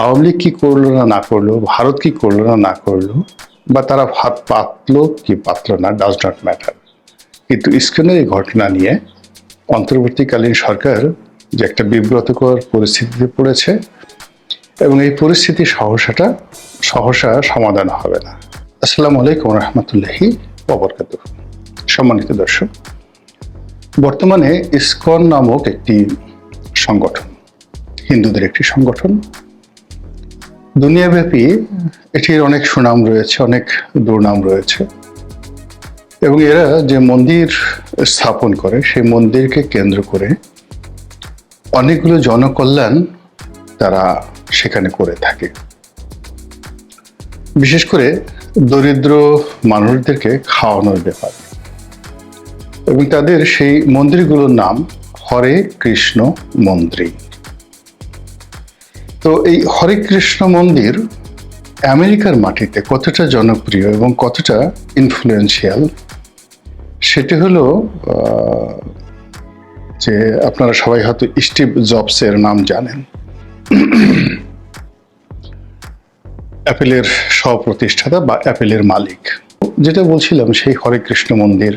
আওয়ামী লীগ কি করল না না করল, ভারত কি করল না না করল, বা তারা হাত পাতলো কি পাতলো না ডাজ নট ম্যাটার কিন্তু ইস্কনের এই ঘটনা নিয়ে অন্তর্বর্তীকালীন সরকার যে একটা বিব্রতকর পরিস্থিতিতে পড়েছে এবং এই পরিস্থিতি সহসাটা, সহসা সমাধান হবে না। আসসালামু আলাইকুম রহমতুল্লাহি অবরকাত সম্মানিত দর্শক, বর্তমানে ইসকন নামক একটি সংগঠন, হিন্দুদের একটি সংগঠন দুনিয়াব্যাপী এটির অনেক সুনাম রয়েছে, অনেক দুর্নাম রয়েছে। এবং এরা যে মন্দির স্থাপন করে, সেই মন্দিরকে কেন্দ্র করে অনেকগুলো জনকল্যাণ তারা সেখানে করে থাকে। বিশেষ করে দরিদ্র মানুষদেরকে খাওয়ানোর ব্যাপার। এবং তাদের সেই মন্দিরগুলোর নাম হরে কৃষ্ণ মন্দির। তো এই হরে কৃষ্ণ মন্দির আমেরিকার মাটিতে কতটা জনপ্রিয় এবং কতটা ইনফ্লুয়েন্সিয়াল সেটি হলো যে আপনারা সবাই হয়তো স্টিভ জবসের নাম জানেন। অ্যাপেলের সহপ্রতিষ্ঠাতা বা অ্যাপেলের মালিক। যেটা বলছিলাম, সেই হরে কৃষ্ণ মন্দির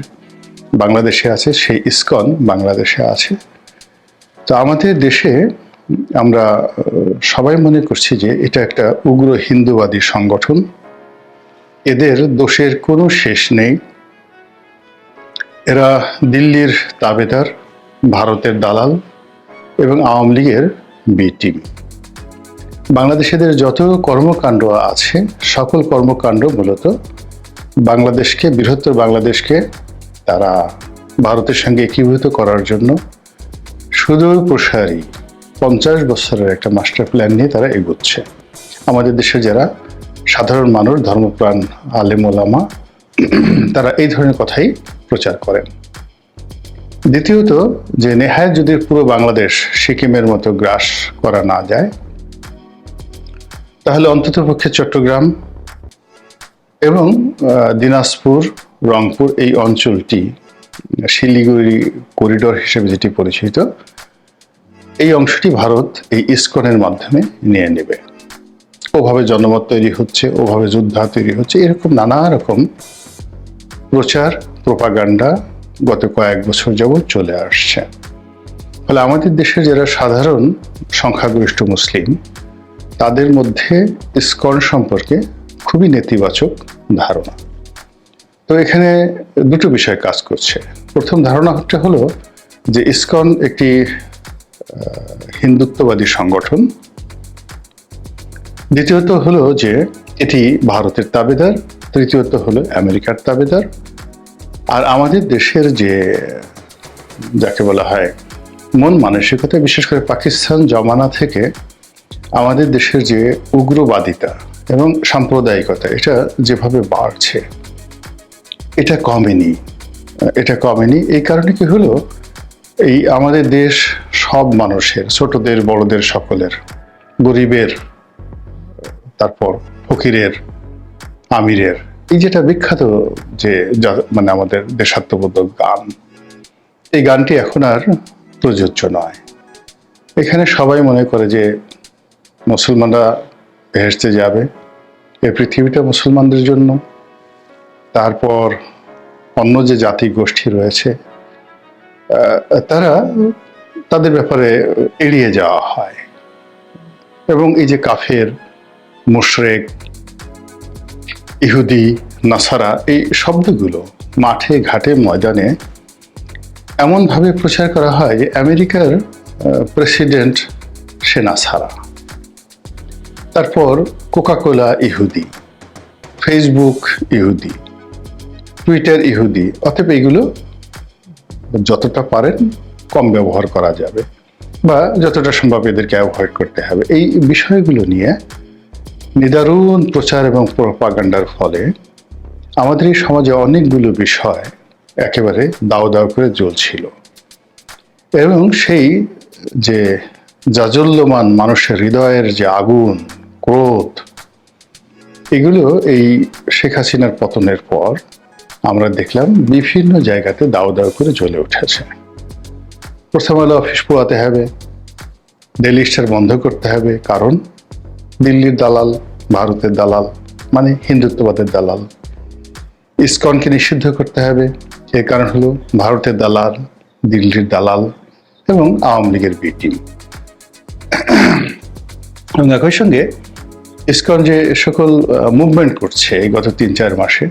বাংলাদেশে আছে, সেই ইসকন বাংলাদেশে আছে। তো আমাদের দেশে আমরা সবাই মনে করছি যে এটা একটা উগ্র হিন্দুবাদী সংগঠন। এদের দোষের কোনো শেষ নেই। এরা দিল্লির তাবেদার, ভারতের দালাল এবং আওয়ামী লীগের বি টিম। বাংলাদেশিদের যত কর্মকাণ্ড আছে, সকল কর্মকাণ্ড মূলত বাংলাদেশকে, বৃহত্তর বাংলাদেশকে তারা ভারতের সঙ্গে একীভূত করার জন্য সুদূর প্রসারী পঞ্চাশ বছরের একটা মাস্টার প্ল্যান নিয়ে তারা এগোচ্ছে। আমাদের দেশে যারা সাধারণ মানুষ, ধর্মপ্রাণ, আলেম, ওলামা, তারা এই ধরনের কথাই প্রচার করেন। দ্বিতীয়ত যে নেহায় যদি পুরো বাংলাদেশ সিকিমের মতো গ্রাস করা না যায়, তাহলে অন্ততপক্ষে চট্টগ্রাম এবং দিনাজপুর, রংপুর এই অঞ্চলটি, শিলিগুড়ি করিডোর হিসেবে যেটি পরিচিত এই অংশটি ভারত এই ইস্কনের মাধ্যমে নিয়ে নেবে। ওভাবে জনমত তৈরি হচ্ছে, ওভাবে যোদ্ধা তৈরি হচ্ছে, এরকম নানা রকম প্রচার, প্রপাগান্ডা গত কয়েক বছর যাবৎ চলে আসছে। ফলে আমাদের দেশের যারা সাধারণ সংখ্যাগরিষ্ঠ মুসলিম, তাদের মধ্যে ইস্কন সম্পর্কে খুবই নেতিবাচক ধারণা। তো এখানে দুটো বিষয় কাজ করছে। প্রথম ধারণা হচ্ছে হলো যে ইসকন একটি হিন্দুত্ববাদী সংগঠন। দ্বিতীয়ত হলো যে, এটি ভারতের তাবেদার, তৃতীয়ত হলো আমেরিকার তাবেদার। আর আমাদের দেশের যে, যাকে বলা হয়, মন মানসিকতা, বিশেষ করে পাকিস্তান জমানা থেকে আমাদের দেশের যে উগ্রবাদিতা এবং সাম্প্রদায়িকতা, এটা যেভাবে বাড়ছে, এটা কমেনি। এটা কমেনি, এই কারণে কি হলো? এই আমাদের দেশ সব মানুষের, ছোটদের, বড়দের সকলের, গরিবের, তারপর ফকিরের, আমিরের, এই যেটা বিখ্যাত যে মানে আমাদের দেশাত্মবোধক গান, এই গানটি এখন আর প্রযোজ্য নয়। এখানে সবাই মনে করে যে মুসলমানরা ভেসতে যাবে এই পৃথিবীটা মুসলমানদের জন্য। তারপর অন্য যে জাতি গোষ্ঠী রয়েছে তারা তাদের ব্যাপারে এড়িয়ে যাওয়া হয়। এবং এই যে কাফের, মুশরেক, ইহুদি, নাসারা, এই শব্দগুলো মাঠে, ঘাটে, ময়দানে এমনভাবে প্রচার করা হয় যে আমেরিকার প্রেসিডেন্ট সে নাসারা। তারপর কোকাকোলা ইহুদি, ফেসবুক ইহুদি, টুইটার ইহুদি, অতএব এগুলো যতটা পারেন কম ব্যবহার করা যাবে বা যতটা সম্ভব এদেরকে অ্যাভয়েড করতে হবে। এই বিষয়গুলো নিয়ে নিদারুণ প্রচার এবং প্রপাগান্ডার ফলে আমাদের এই সমাজে অনেকগুলো বিষয় একেবারে দাও দাও করে জ্বলছিল। এবং সেই যে জাজল্যমান মানুষের হৃদয়ের যে আগুন, ক্রোধ, এগুলো এই শেখ হাসিনার পতনের পর আমরা দেখলাম বিভিন্ন জায়গাতে দাও দাও করে জ্বলে উঠেছে। প্রথম আলো অফিস পোড়াতে হবে ডেলি স্টার বন্ধ করতে হবে, কারণ দিল্লির দালাল, ভারতের দালাল মানে হিন্দুত্ববাদের দালাল। ইসকনকে নিষিদ্ধ করতে হবে, এর কারণ হলো ভারতের দালাল, দিল্লির দালাল এবং আওয়ামী লীগের বি টিম এবং একই সঙ্গে ইসকন যে সকল মুভমেন্ট করছে গত তিন চার মাসে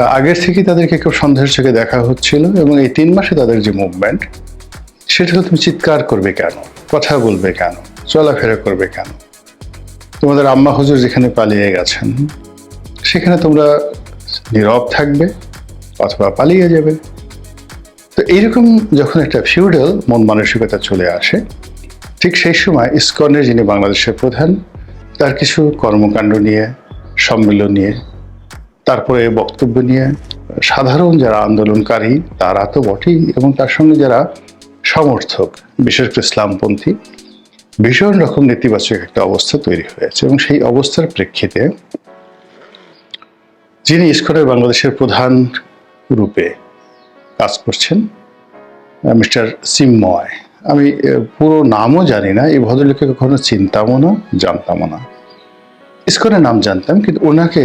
আগের থেকে তাদেরকে খুব সন্দেহের চোখে দেখা হচ্ছিল এবং এই তিন মাসে তাদের যে মুভমেন্ট সেটা হলো তুমি চিৎকার করবে কেন? কথা বলবে কেন? চলাফেরা করবে কেন? তোমাদের আম্মা হুজুর যেখানে পালিয়ে গেছেন, সেখানে তোমরা নীরব থাকবে অথবা পালিয়ে যাবে। তো এইরকম যখন একটা ফিউডাল মন মানসিকতা চলে আসে, ঠিক সেই সময় ইসকনের যিনি বাংলাদেশের প্রধান, তার কিছু কর্মকাণ্ড নিয়ে, সম্মেলন নিয়ে তারপরে বক্তব্য নিয়ে সাধারণ যারা আন্দোলনকারী, তারা তো বটেই এবং তার সঙ্গে যারা সমর্থক, বিশেষ করে ইসলামপন্থী, ভীষণ রকম নেতিবাচক একটা অবস্থা তৈরি হয়েছে এবং সেই অবস্থার প্রেক্ষিতে যিনি ইস্কনের বাংলাদেশের প্রধান রূপে কাজ করছেন মিস্টার সিম্ময় আমি পুরো নামও জানি না, এই ভদ্রলোককে কখনো চিনতামও না, জানতামও না। ইস্কনের নাম জানতাম, কিন্তু ওনাকে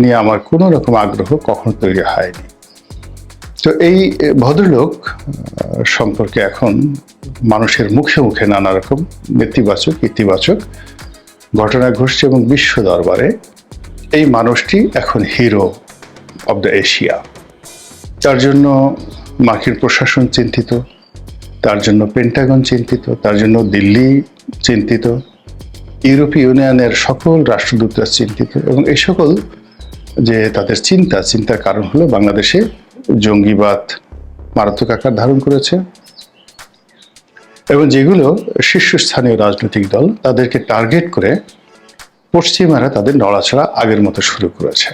নিয়ে আমার কোনো রকম আগ্রহ কখনো তৈরি হয়নি। তো এই ভদ্রলোক সম্পর্কে এখন মানুষের মুখে মুখে নানা রকম নেতিবাচক, ইতিবাচক ঘটনা ঘটছে এবং বিশ্ব দরবারে এই মানুষটি এখন হিরো অব দ্য এশিয়া। তার জন্য মার্কিন প্রশাসন চিন্তিত, তার জন্য পেন্টাগন চিন্তিত, তার জন্য দিল্লি চিন্তিত ইউরোপীয় ইউনিয়নের সকল রাষ্ট্রদূতরা চিন্তিত এবং এই সকল যে তাদের চিন্তা, চিন্তার কারণ হলো বাংলাদেশে জঙ্গিবাদ মারাত্মক আকার ধারণ করেছে এবং যেগুলো শীর্ষস্থানীয় রাজনৈতিক দল তাদেরকে টার্গেট করে পশ্চিমারা তাদের নড়াচড়া আগের মতো শুরু করেছে।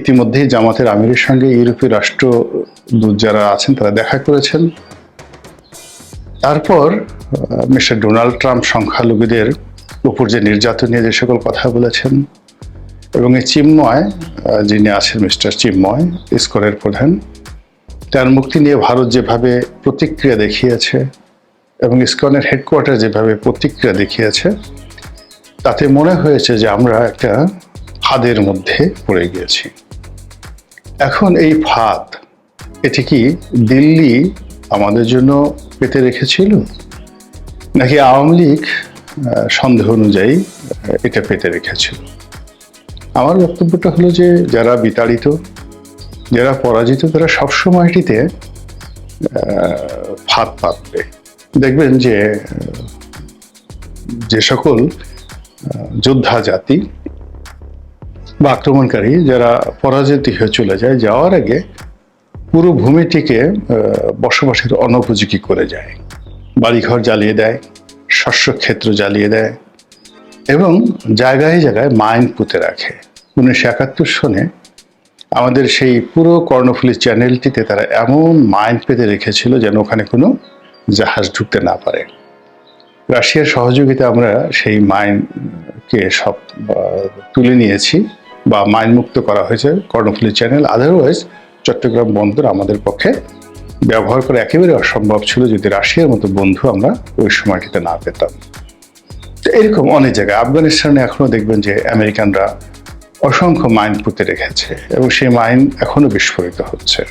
ইতিমধ্যেই জামাতের আমিরের সঙ্গে ইউরোপীয় রাষ্ট্রদূত যারা আছেন তারা দেখা করেছেন। তারপর মিস্টার ডোনাল্ড ট্রাম্প সংখ্যালঘুদের উপর যে নির্যাতন নিয়ে যে সকল কথা বলেছেন, এবং এই চিন্ময় যিনি আছেন মিস্টার চিন্ময় ইস্করের প্রধান, তার মুক্তি নিয়ে ভারত যেভাবে প্রতিক্রিয়া দেখিয়েছে, এবং ইস্কনের হেডকোয়ার্টার যেভাবে প্রতিক্রিয়া দেখিয়েছে, তাতে মনে হয়েছে যে আমরা একটা ফাঁদের মধ্যে পড়ে গিয়েছি। এখন এই ফাঁদ, এটি কি দিল্লি আমাদের জন্য পেতে রেখেছিল? নাকি আওয়ামী লীগ সন্দেহ অনুযায়ী এটা পেতে রেখেছিল আমার বক্তব্যটা হলো যে যারা বিতাড়িত যারা পরাজিত তারা সবসময় এটিতে আহ, ফাঁদ পাতবে দেখবেন যে যে সকল যোদ্ধা জাতি বা আক্রমণকারী যারা পরাজিত হয়ে চলে যায় যাওয়ার আগে পুরো ভূমিটিকে বসবাসের অনুপযোগী করে যায়। বাড়িঘর জ্বালিয়ে দেয়। শস্য ক্ষেত্র জ্বালিয়ে দেয় এবং জায়গায় জায়গায় মাইন পুঁতে রাখে। উনিশশো একাত্তর সনে আমাদের সেই পুরো কর্ণফুলী চ্যানেলটিতে তারা এমন মাইন পেতে রেখেছিল যেন ওখানে কোনো জাহাজ ঢুকতে না পারে। রাশিয়ার সহযোগিতা আমরা সেই মাইনকে সব তুলে নিয়েছি বা মাইন মুক্ত করা হয়েছে কর্ণফুলী চ্যানেল। আদারওয়াইজ চট্টগ্রাম বন্দর আমাদের পক্ষে ব্যবহার করা একেবারে অসম্ভব ছিল যদি রাশিয়ার মতো বন্ধু আমরা ওই সময়টিতে না পেতাম। তো এরকম অনেক জায়গায়। আফগানিস্তানে এখনও দেখবেন যে আমেরিকানরা অসংখ্য মাইন পুঁতে রেখেছে এবং সেই মাইন এখনও বিস্ফোরিত হচ্ছে।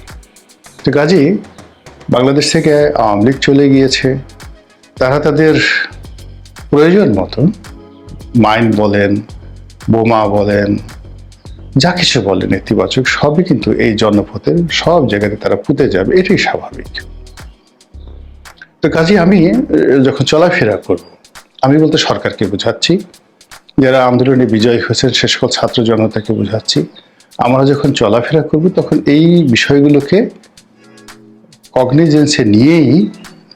তো কাজী বাংলাদেশ থেকে আওয়ামী লীগ চলে গিয়েছে। তারা তাদের প্রয়োজন মতো মাইন বলেন, বোমা বলেন যা কিছু বলেন নেতিবাচক, সবই কিন্তু এই জনপথে সব জায়গাতে তারা পুঁতে যাবে, এটাই স্বাভাবিক। তো কাজে আমি যখন চলাফেরা করব, আমি বলতে সরকারকে বোঝাচ্ছি, যারা আন্দোলনে বিজয় হয়েছেন, সে সকল ছাত্র জনতাকে বোঝাচ্ছি, আমরা যখন চলাফেরা করব, তখন এই বিষয়গুলোকে কগনিজেন্সে নিয়েই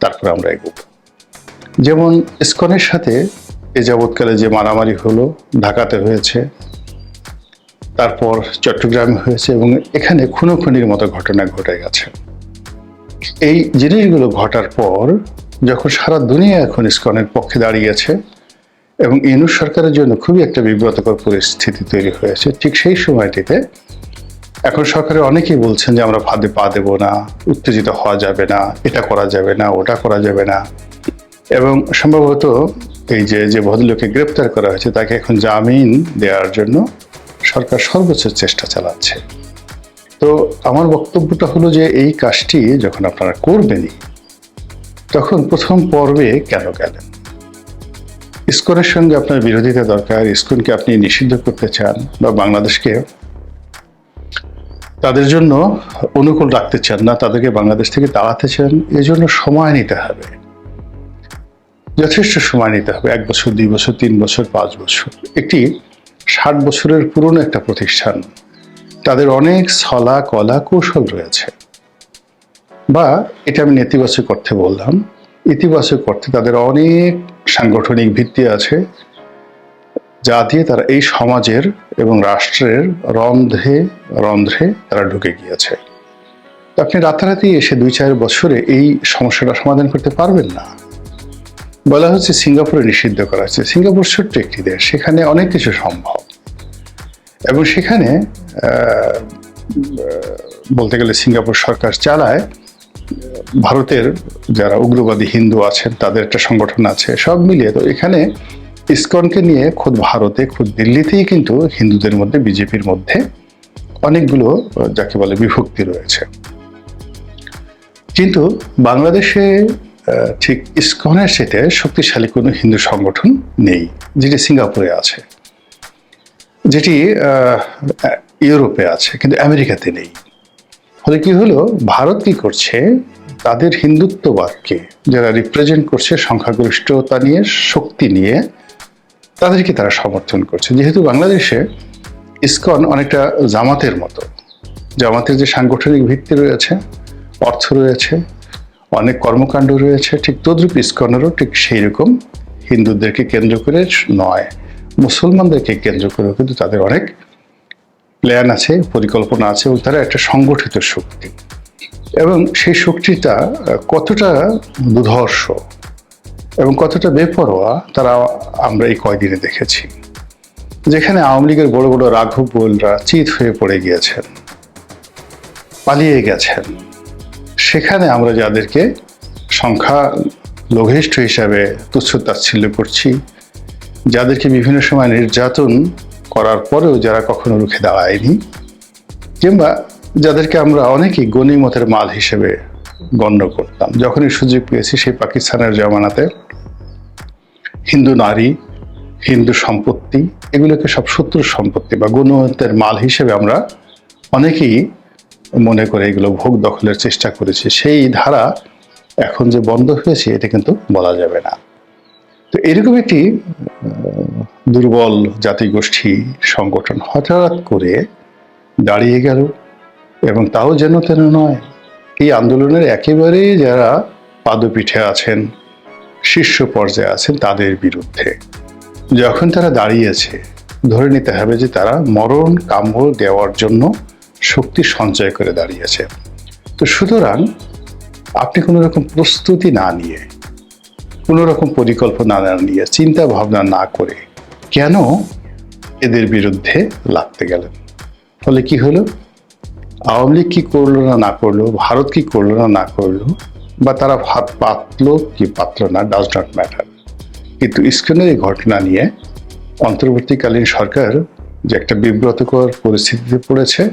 তারপর আমরা এগোব। যেমন ইসকনের সাথে এ যাবৎকালে যে মারামারি হলো, ঢাকাতে হয়েছে তারপর চট্টগ্রামে হয়েছে এবং এখানে খুনোখুনির মতো ঘটনা ঘটে গেছে। এই জিনিসগুলো ঘটার পর যখন সারা দুনিয়া এখন ইস্কনের পক্ষে দাঁড়িয়েছে এবং ইউনুস সরকারের জন্য খুবই একটা বিব্রতকর পরিস্থিতি তৈরি হয়েছে, ঠিক সেই সময়টিতে এখন সরকারের অনেকেই বলছেন যে আমরা ফাঁদে পা দেবো না, উত্তেজিত হওয়া যাবে না, এটা করা যাবে না, ওটা করা যাবে না। এবং সম্ভবত এই যে যে ভদ্রলোককে গ্রেপ্তার করা হয়েছে তাকে এখন জামিন দেওয়ার জন্য সরকার সর্বোচ্চ চেষ্টা চালাচ্ছে। তো আমার বক্তব্যটা হলো যে এই কাজটি যখন আপনারা করবেনই, তখন প্রথম পর্বে কেন গেলেন? ইস্কনের সঙ্গে আপনার বিরোধিতা দরকার ইস্কনকে আপনি নিষিদ্ধ করতে চান বা বাংলাদেশকে তাদের জন্য অনুকূল রাখতে চান না, তাদেরকে বাংলাদেশ থেকে তাড়াতে চান এজন্য সময় নিতে হবে। যথেষ্ট সময় নিতে হবে, এক বছর, দুই বছর, তিন বছর, পাঁচ বছর। একটি ষাট বছরের পুরনো একটা প্রতিষ্ঠান। তাদের অনেক ছলা, কলা কৌশল রয়েছে। বা এটা আমি নেতিবাচক অর্থে বললাম, ইতিবাচক অর্থে তাদের অনেক সাংগঠনিক ভিত্তি আছে, যা দিয়ে তারা এই সমাজের এবং রাষ্ট্রের রন্ধ্রে রন্ধ্রে তারা ঢুকে গিয়েছে। আপনি রাতারাতি এসে দুই চার বছরে এই সমস্যাটা সমাধান করতে পারবেন না। বলা হচ্ছে সিঙ্গাপুরে নিষিদ্ধ করা হচ্ছে সিঙ্গাপুর ছোট্ট একটি দেশ, সেখানে অনেক কিছু সম্ভব। এবং সেখানে বলতে গেলে সিঙ্গাপুর সরকার চালায়, ভারতের যারা উগ্রবাদী হিন্দু আছেন, তাদের একটা সংগঠন আছে, সব মিলিয়ে তো এখানে ইসকনকে নিয়ে খোদ ভারতে, খোদ দিল্লিতেই কিন্তু হিন্দুদের মধ্যে, বিজেপির মধ্যে অনেকগুলো, যাকে বলে বিভক্তি রয়েছে। কিন্তু বাংলাদেশে ঠিক ইসকনের সাথে শক্তিশালী কোনো হিন্দু সংগঠন নেই যেটি সিঙ্গাপুরে আছে। যেটি ইউরোপে আছে, কিন্তু আমেরিকাতে নেই। ফলে কি হলো? ভারত কি করছে? তাদের হিন্দুত্ববাদকে যারা রিপ্রেজেন্ট করছে, সংখ্যাগরিষ্ঠতা নিয়ে, শক্তি নিয়ে, তাদেরকে তারা সমর্থন করছে। যেহেতু বাংলাদেশে ইসকন অনেকটা জামাতের মতো। জামাতের যে সাংগঠনিক ভিত্তি রয়েছে, অর্থ রয়েছে, অনেক কর্মকাণ্ড রয়েছে, ঠিক তদ্রূপ ইসকনেরও ঠিক সেই রকম হিন্দুদেরকে কেন্দ্র করে নয়। মুসলমানদেরকে কেন্দ্র করে কিন্তু তাদের অনেক প্ল্যান আছে, পরিকল্পনা আছে এবং তারা একটা সংগঠিত শক্তি। এবং সেই শক্তিটা কতটা দুধর্ষ এবং কতটা বেপরোয়া তারা আমরা এই কয়দিনে দেখেছি। যেখানে আওয়ামী লীগের বড় বড় রাঘব বোলরা চিত হয়ে পড়ে গিয়েছেন, পালিয়ে গেছেন। সেখানে আমরা যাদেরকে সংখ্যা লঘিষ্ঠ হিসাবে তুচ্ছ তাচ্ছিল্য করছি যাদেরকে বিভিন্ন সময় নির্যাতন করার পরেও যারা কখনো রুখে দাঁড়ায়নি, কিংবা যাদেরকে আমরা অনেকেই গণিমতের মাল হিসেবে গণ্য করতাম। যখনই সুযোগ পেয়েছি সেই পাকিস্তানের জমানাতে হিন্দু নারী, হিন্দু সম্পত্তি, এগুলোকে সব শত্রুর সম্পত্তি বা গণিমতের মাল হিসেবে আমরা অনেকেই মনে করে এগুলো ভোগ দখলের চেষ্টা করেছি। সেই ধারা এখন যে বন্ধ হয়েছে, এটা কিন্তু বলা যাবে না। তো এরকম একটি দুর্বল জাতিগোষ্ঠী সংগঠন হঠাৎ করে দাঁড়িয়ে গেল এবং তাও যেন তেন নয়, এই আন্দোলনের একেবারেই যারা পাদপীঠে আছেন, শীর্ষ পর্যায়ে আছেন তাদের বিরুদ্ধে। যখন তারা দাঁড়িয়েছে, ধরে নিতে হবে যে তারা মরণ কাম্য দেওয়ার জন্য শক্তি সঞ্চয় করে দাঁড়িয়েছে। তো সুতরাং আপনি কোনো রকম প্রস্তুতি না নিয়ে কোনো রকম পরিকল্পনা না নিয়ে চিন্তা ভাবনা না করে কেন এদের বিরুদ্ধে লাগতে গেলেন? ফলে কি হলো? আওয়ামী লীগ কি করল না না করল? ভারত কি করল না না করল? বা তারা হাত পাতলো কি পাতলো না? ডাজ নট ম্যাটার কিন্তু ইস্কনের এই ঘটনা নিয়ে অন্তর্বর্তীকালীন সরকার যে একটা বিব্রতকর পরিস্থিতিতে পড়েছে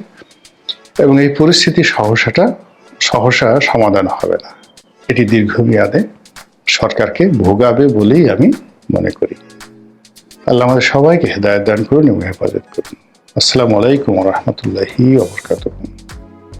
এবং এই পরিস্থিতি সহসাটা, সহসা সমাধান হবে না। এটি দীর্ঘমেয়াদে সরকারকে ভোগাবে বলেই আমি মনে করি। আল্লাহ আমাদের সবাইকে হেদায়ত দান করুন এবং হেফাজত করুন। আসসালামু আলাইকুম রহমতুল্লাহি ওবরকাতুহ